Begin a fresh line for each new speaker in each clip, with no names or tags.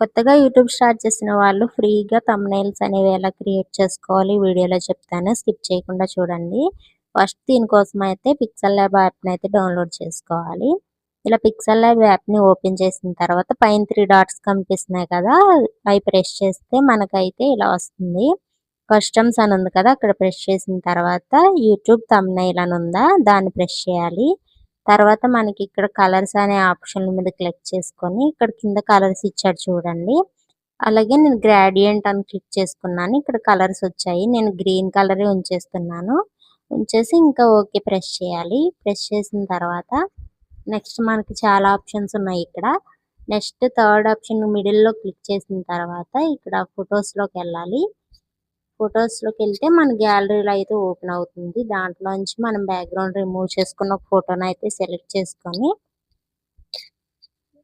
కొత్తగా YouTube start చేసిన వాళ్ళు ఫ్రీగా తమ్నైల్స్ అనేవి ఎలా క్రియేట్ చేసుకోవాలి వీడియోలో చెప్తాను. స్కిప్ చేయకుండా చూడండి. ఫస్ట్ దీనికోసం అయితే పిక్సెల్ ల్యాబ్ యాప్ని అయితే డౌన్లోడ్ చేసుకోవాలి. ఇలా పిక్సెల్ ల్యాబ్ యాప్ని ఓపెన్ చేసిన తర్వాత పైన త్రీ డాట్స్ కనిపిస్తున్నాయి కదా అవి ప్రెస్ చేస్తే మనకైతే ఇలా వస్తుంది. కస్టమ్స్ అని ఉంది కదా అక్కడ ప్రెస్ చేసిన తర్వాత యూట్యూబ్ తమ్నైల్ అని ఉందా దాన్ని ప్రెస్ చేయాలి. తర్వాత మనకి ఇక్కడ కలర్స్ అనే ఆప్షన్ మీద క్లిక్ చేసుకొని ఇక్కడ కింద కలర్స్ ఇచ్చారు చూడండి. అలాగే నేను గ్రాడియంట్ అని క్లిక్ చేసుకున్నాను. ఇక్కడ కలర్స్ వచ్చాయి. నేను గ్రీన్ కలర్ ఉంచేస్తున్నాను. ఉంచేసి ఇంకా ఓకే ప్రెస్ చేయాలి. ప్రెస్ చేసిన తర్వాత నెక్స్ట్ మనకి చాలా ఆప్షన్స్ ఉన్నాయి ఇక్కడ. నెక్స్ట్ థర్డ్ ఆప్షన్ మిడిల్లో క్లిక్ చేసిన తర్వాత ఇక్కడ ఫొటోస్లోకి వెళ్ళాలి. ఫొటోస్లోకి వెళ్తే మన గ్యాలరీలో అయితే ఓపెన్ అవుతుంది. దాంట్లోంచి మనం బ్యాక్గ్రౌండ్ రిమూవ్ చేసుకున్న ఫోటోని అయితే సెలెక్ట్ చేసుకొని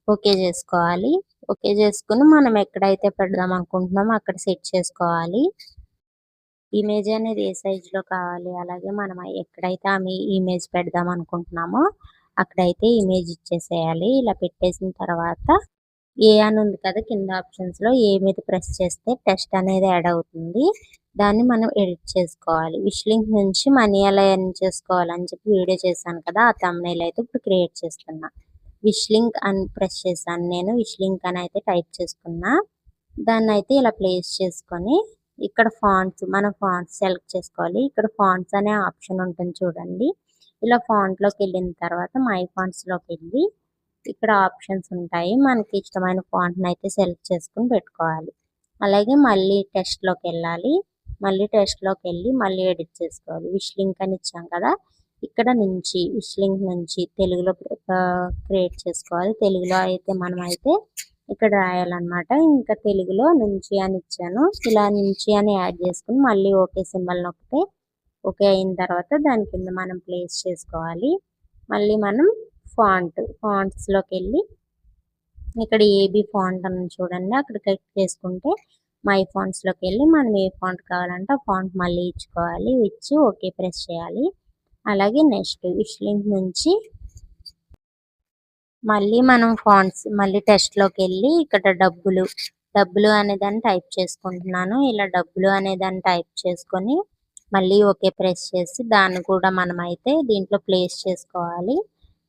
ఓకే చేసుకోవాలి. ఓకే చేసుకుని మనం ఎక్కడైతే పెడదాం అనుకుంటున్నామో అక్కడ సెట్ చేసుకోవాలి. ఇమేజ్ అనేది ఏ సైజులో కావాలి అలాగే మనం ఎక్కడైతే ఆమె ఇమేజ్ పెడదాం అనుకుంటున్నామో అక్కడైతే ఇమేజ్ ఇచ్చేసేయాలి. ఇలా పెట్టేసిన తర్వాత ఏ అని ఉంది కదా కింద ఆప్షన్స్లో ఏ మీద ప్రెస్ చేస్తే టెస్ట్ అనేది యాడ్ అవుతుంది. దాన్ని మనం ఎడిట్ చేసుకోవాలి. విష్ లింక్ నుంచి మనీ ఎలా ఎర్న్ చేసుకోవాలని చెప్పి వీడియో చేశాను కదా ఆ తమ్నైల్ అయితే ఇప్పుడు క్రియేట్ చేస్తున్నా. విష్ లింక్ అని ప్రెస్ చేశాను నేను. విష్ లింక్ అని అయితే టైప్ చేసుకున్నా. దాన్ని అయితే ఇలా ప్లేస్ చేసుకొని ఇక్కడ ఫాంట్స్ మనం ఫాంట్స్ సెలెక్ట్ చేసుకోవాలి. ఇక్కడ ఫాంట్స్ అనే ఆప్షన్ ఉంటుంది చూడండి. ఇలా ఫాంట్లోకి వెళ్ళిన తర్వాత మై ఫాంట్స్లోకి వెళ్ళి ఇక్కడ ఆప్షన్స్ ఉంటాయి. మనకి ఇష్టమైన ఫాంట్ని అయితే సెలెక్ట్ చేసుకుని పెట్టుకోవాలి. అలాగే మళ్ళీ టెస్ట్లోకి వెళ్ళాలి. మళ్ళీ టెస్ట్లోకి వెళ్ళి మళ్ళీ ఎడిట్ చేసుకోవాలి. విష్ లింక్ అని ఇచ్చాం కదా ఇక్కడ నుంచి విష్ లింక్ నుంచి తెలుగులో క్రియేట్ చేసుకోవాలి. తెలుగులో అయితే మనం అయితే ఇక్కడ రాయాలన్నమాట. ఇంకా తెలుగులో నుంచి అని ఇచ్చాను. ఇలా నుంచి అని యాడ్ చేసుకుని మళ్ళీ ఓకే సింబల్ నొక్కితే ఓకే అయిన తర్వాత దాని కింద మనం ప్లేస్ చేసుకోవాలి. మళ్ళీ మనం ఫాంట్ ఫాంట్స్లోకి వెళ్ళి ఇక్కడ ఏబి ఫాంట్ అని చూడండి. అక్కడ క్లిక్ చేసుకుంటే మై ఫాంట్స్లోకి వెళ్ళి మనం ఏ ఫాంట్ కావాలంటే ఆ ఫాంట్ మళ్ళీ ఇచ్చుకోవాలి ఇచ్చి ఓకే ప్రెస్ చేయాలి. అలాగే నెక్స్ట్ విష్ లింక్ నుంచి మళ్ళీ మనం ఫాంట్స్ మళ్ళీ టెస్ట్లోకి వెళ్ళి ఇక్కడ డబ్బులు డబ్బులు అనే దాన్ని టైప్ చేసుకుంటున్నాను. ఇలా డబ్బులు అనే దాన్ని టైప్ చేసుకొని మళ్ళీ ఓకే ప్రెస్ చేసి దాన్ని కూడా మనం అయితే దీంట్లో ప్లేస్ చేసుకోవాలి.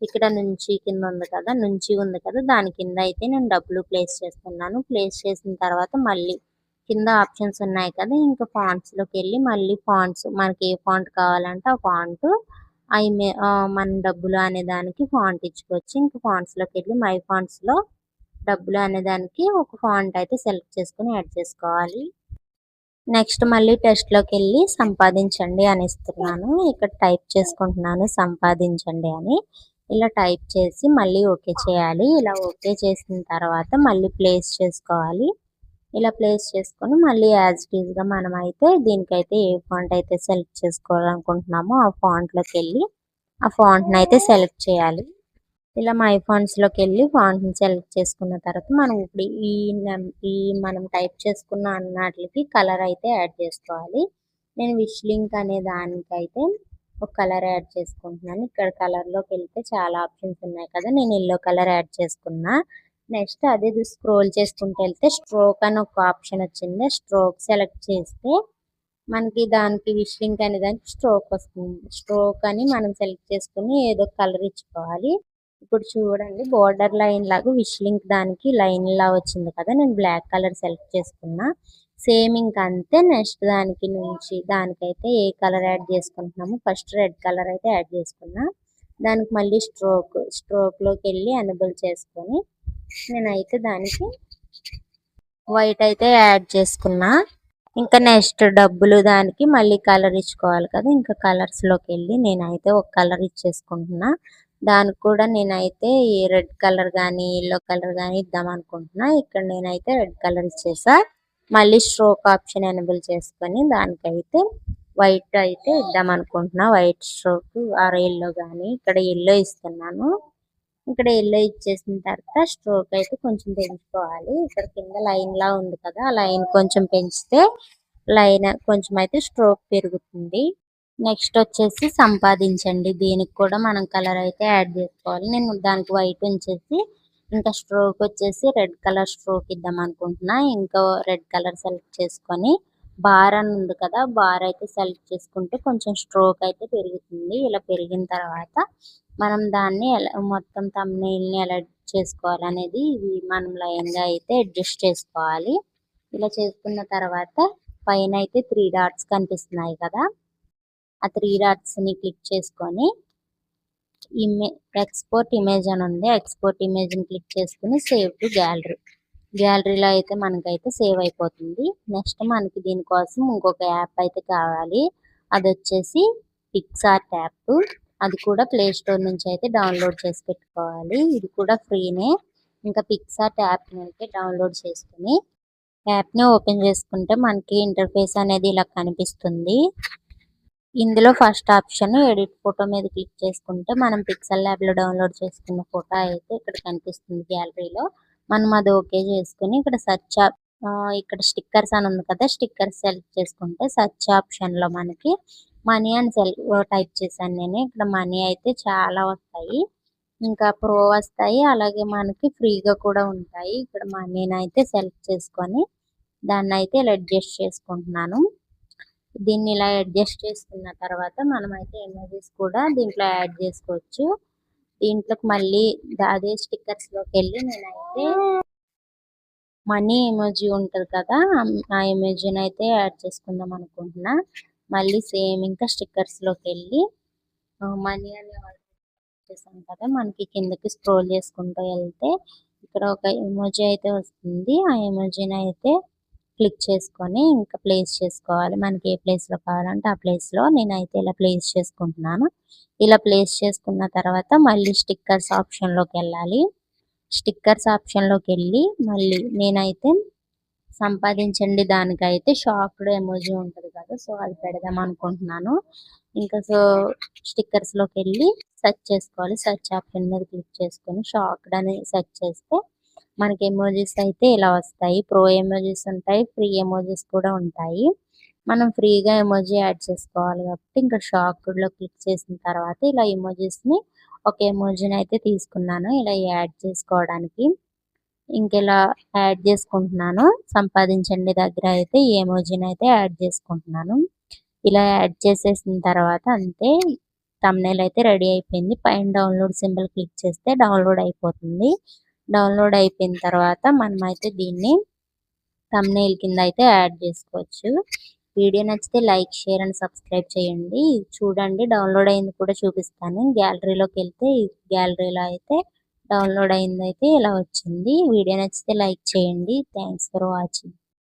ఇక్కడ నుంచి కింద ఉంది కదా నుంచి ఉంది కదా దాని కింద అయితే నేను డబ్బులు ప్లేస్ చేస్తున్నాను. ప్లేస్ చేసిన తర్వాత మళ్ళీ కింద ఆప్షన్స్ ఉన్నాయి కదా ఇంకా ఫాంట్స్లోకి వెళ్ళి మళ్ళీ ఫాంట్స్ మనకి ఏ ఫాంట్ కావాలంటే ఆ ఫాంట్ అవి మన డబ్బులు అనే దానికి ఫాంట్ ఇచ్చుకోవచ్చు. ఇంకా ఫాంట్స్లోకి వెళ్ళి మై ఫాంట్స్లో డబ్బులు అనే దానికి ఒక ఫాంట్ అయితే సెలెక్ట్ చేసుకుని యాడ్ చేసుకోవాలి. నెక్స్ట్ మళ్ళీ టెస్ట్లోకి వెళ్ళి సంపాదించండి అని ఇస్తున్నాను ఇక్కడ టైప్ చేసుకుంటున్నాను సంపాదించండి అని. ఇలా టైప్ చేసి మళ్ళీ ఓకే చేయాలి. ఇలా ఓకే చేసిన తర్వాత మళ్ళీ ప్లేస్ చేసుకోవాలి. ఇలా ప్లేస్ చేసుకొని మళ్ళీ యాజ్ టీజ్గా మనం అయితే దీనికైతే ఏ ఫాంట్ అయితే సెలెక్ట్ చేసుకోవాలనుకుంటున్నామో ఆ ఫాంట్లోకి వెళ్ళి ఆ ఫాంట్ని అయితే సెలెక్ట్ చేయాలి. ఇలా మై ఫాంట్స్లోకి వెళ్ళి ఫాంట్ని సెలెక్ట్ చేసుకున్న తర్వాత మనం ఇప్పుడు ఈ ఈ మనం టైప్ చేసుకున్న అన్నట్లకి కలర్ అయితే యాడ్ చేసుకోవాలి. నేను విష్ లింక్ అనే దానికైతే ఒక కలర్ యాడ్ చేసుకుంటున్నాను. ఇక్కడ కలర్లోకి వెళ్తే చాలా ఆప్షన్స్ ఉన్నాయి కదా నేను ఎల్లో కలర్ యాడ్ చేసుకున్నా. నెక్స్ట్ అదే స్క్రోల్ చేసుకుంటూ వెళ్తే స్ట్రోక్ అని ఒక ఆప్షన్ వచ్చింది. స్ట్రోక్ సెలెక్ట్ చేస్తే మనకి దానికి విష్ లింక్ అనే దానికి స్ట్రోక్ వస్తుంది. స్ట్రోక్ అని మనం సెలెక్ట్ చేసుకుని ఏదో కలర్ ఇచ్చుకోవాలి. ఇప్పుడు చూడండి బోర్డర్ లైన్ లాగా విష్ లింక్ దానికి లైన్ లా వచ్చింది కదా నేను బ్లాక్ కలర్ సెలెక్ట్ చేసుకున్నా. సేమ్ ఇంకా అంతే నెక్స్ట్ దానికి నుంచి దానికైతే ఏ కలర్ యాడ్ చేసుకుంటున్నాము ఫస్ట్ రెడ్ కలర్ అయితే యాడ్ చేసుకున్నా. దానికి మళ్ళీ స్ట్రోక్ స్ట్రోక్లోకి వెళ్ళి ఎనబుల్ చేసుకొని నేనైతే దానికి వైట్ అయితే యాడ్ చేసుకున్నా. ఇంకా నెక్స్ట్ డబ్బులు దానికి మళ్ళీ కలర్ ఇచ్చుకోవాలి కదా ఇంకా కలర్స్లోకి వెళ్ళి నేనైతే ఒక కలర్ ఇచ్చేసుకుంటున్నా. దానికి కూడా నేనైతే రెడ్ కలర్ కానీ ఎల్లో కలర్ కానీ ఇద్దాం అనుకుంటున్నా. ఇక్కడ నేనైతే రెడ్ కలర్ ఇచ్చేసా. మళ్ళీ స్ట్రోక్ ఆప్షన్ ఎనబుల్ చేసుకొని దానికైతే వైట్ అయితే ఇద్దాం అనుకుంటున్నా. వైట్ స్ట్రోక్ ఆర్ ఎల్లో కానీ ఇక్కడ ఎల్లో ఇస్తున్నాను. ఇక్కడ ఎల్లో ఇచ్చేసిన తర్వాత స్ట్రోక్ అయితే కొంచెం పెంచుకోవాలి. ఇక్కడ కింద లైన్ లా ఉంది కదా ఆ లైన్ కొంచెం పెంచితే లైన్ కొంచెం అయితే స్ట్రోక్ పెరుగుతుంది. నెక్స్ట్ వచ్చేసి సంపాదించండి. దీనికి కూడా మనం కలర్ అయితే యాడ్ చేసుకోవాలి. నేను దానికి వైట్ ఉంచేసి ఇంకా స్ట్రోక్ వచ్చేసి రెడ్ కలర్ స్ట్రోక్ ఇద్దాం అనుకుంటున్నా. ఇంకా రెడ్ కలర్ సెలెక్ట్ చేసుకొని బార్ అని ఉంది కదా బార్ అయితే సెలెక్ట్ చేసుకుంటే కొంచెం స్ట్రోక్ అయితే పెరుగుతుంది. ఇలా పెరిగిన తర్వాత మనం దాన్ని ఎలా మొత్తం thumbnail ఎలా చేసుకోవాలి అనేది ఇవి మనం లైన్గా అయితే అడ్జస్ట్ చేసుకోవాలి. ఇలా చేసుకున్న తర్వాత పైన అయితే త్రీ డాట్స్ కనిపిస్తున్నాయి కదా ఆ త్రీ డాట్స్ని క్లిక్ చేసుకొని ఇమే ఎక్స్పోర్ట్ ఇమేజ్ అని ఉంది. ఎక్స్పోర్ట్ ఇమేజ్ని క్లిక్ చేసుకుని సేవ్ టు గ్యాలరీ. గ్యాలరీలో అయితే మనకైతే సేవ్ అయిపోతుంది. నెక్స్ట్ మనకి దీనికోసం ఇంకొక యాప్ అయితే కావాలి. అది వచ్చేసి పిక్సార్ట్ యాప్. అది కూడా ప్లే స్టోర్ నుంచి అయితే డౌన్లోడ్ చేసి పెట్టుకోవాలి. ఇది కూడా ఫ్రీనే. ఇంకా పిక్సార్ట్ యాప్ అయితే డౌన్లోడ్ చేసుకుని యాప్ని ఓపెన్ చేసుకుంటే మనకి ఇంటర్ఫేస్ అనేది ఇలా కనిపిస్తుంది. ఇందులో ఫస్ట్ ఆప్షన్ ఎడిట్ ఫోటో మీద క్లిక్ చేసుకుంటే మనం పిక్సెల్ ల్యాబ్లో డౌన్లోడ్ చేసుకున్న ఫోటో అయితే ఇక్కడ కనిపిస్తుంది గ్యాలరీలో. మనం అది ఓకే చేసుకుని ఇక్కడ సర్చ్ ఇక్కడ స్టిక్కర్స్ అని ఉంది కదా స్టిక్కర్స్ సెలెక్ట్ చేసుకుంటే సర్చ్ ఆప్షన్లో మనకి మనీ అని టైప్ చేశాను నేను. ఇక్కడ మనీ అయితే చాలా వస్తాయి. ఇంకా ప్రో వస్తాయి. అలాగే మనకి ఫ్రీగా కూడా ఉంటాయి. ఇక్కడ మనీని అయితే సెలెక్ట్ చేసుకొని దాన్ని అయితే ఇలా అడ్జస్ట్ చేసుకుంటున్నాను. దీన్ని ఇలా అడ్జస్ట్ చేసుకున్న తర్వాత మనం అయితే ఇమేజెస్ కూడా దీంట్లో యాడ్ చేసుకోవచ్చు. దీంట్లోకి మళ్ళీ అదే స్టిక్కర్స్లోకి వెళ్ళి నేనైతే మనీ ఎమోజీ ఉంటుంది కదా ఆ ఎమోజీని అయితే యాడ్ చేసుకుందాం అనుకుంటున్నా. మళ్ళీ సేమ్ ఇంకా స్టిక్కర్స్లోకి వెళ్ళి మనీ అనే చేసాం కదా మనకి కిందకి స్క్రోల్ చేసుకుంటూ వెళ్తే ఇక్కడ ఒక ఎమోజీ అయితే వస్తుంది. ఆ ఎమోజీని అయితే క్లిక్ చేసుకొని ఇంకా ప్లేస్ చేసుకోవాలి. మనకి ఏ ప్లేస్లో కావాలంటే ఆ ప్లేస్లో నేనైతే ఇలా ప్లేస్ చేసుకుంటున్నాను. ఇలా ప్లేస్ చేసుకున్న తర్వాత మళ్ళీ స్టిక్కర్స్ ఆప్షన్లోకి వెళ్ళాలి. స్టిక్కర్స్ ఆప్షన్లోకి వెళ్ళి మళ్ళీ నేనైతే సంపాదించండి దానికైతే షాక్డ్ ఎమోజీ ఉంటుంది కదా సో అది పెడదాం అనుకుంటున్నాను. ఇంకా సో స్టిక్కర్స్లోకి వెళ్ళి సెర్చ్ చేసుకోవాలి. సెర్చ్ ఆప్షన్ మీద క్లిక్ చేసుకొని షాక్డ్ అని సెర్చ్ చేస్తే మనకి ఎమోజీస్ అయితే ఇలా వస్తాయి. ప్రో ఎమోజీస్ ఉంటాయి. ఫ్రీ ఎమోజీస్ కూడా ఉంటాయి. మనం ఫ్రీగా ఎమోజీ యాడ్ చేసుకోవాలి కాబట్టి ఇంకా షాక్డ్లో క్లిక్ చేసిన తర్వాత ఇలా ఎమోజీస్ని ఒక ఎమోజీని అయితే తీసుకున్నాను. ఇలా యాడ్ చేసుకోవడానికి ఇంకెలా యాడ్ చేసుకుంటున్నాను సంపాదించండి దగ్గర అయితే ఈ ఎమోజీని అయితే యాడ్ చేసుకుంటున్నాను. ఇలా యాడ్ చేసేసిన తర్వాత అంతే తమ్నేల్ అయితే రెడీ అయిపోయింది. పైన డౌన్లోడ్ సింబల్ క్లిక్ చేస్తే డౌన్లోడ్ అయిపోతుంది. డౌన్లోడ్ అయిపోయిన తర్వాత మనం అయితే దీన్ని తమ్నేల్ కింద అయితే యాడ్ చేసుకోవచ్చు. వీడియో నచ్చితే లైక్ షేర్ అండ్ సబ్స్క్రైబ్ చేయండి. చూడండి డౌన్లోడ్ అయింది కూడా చూపిస్తాను. గ్యాలరీలోకి వెళ్తే గ్యాలరీలో అయితే డౌన్లోడ్ అయింది అయితే ఇలా వచ్చింది. వీడియో నచ్చితే లైక్ చేయండి. Thanks for watching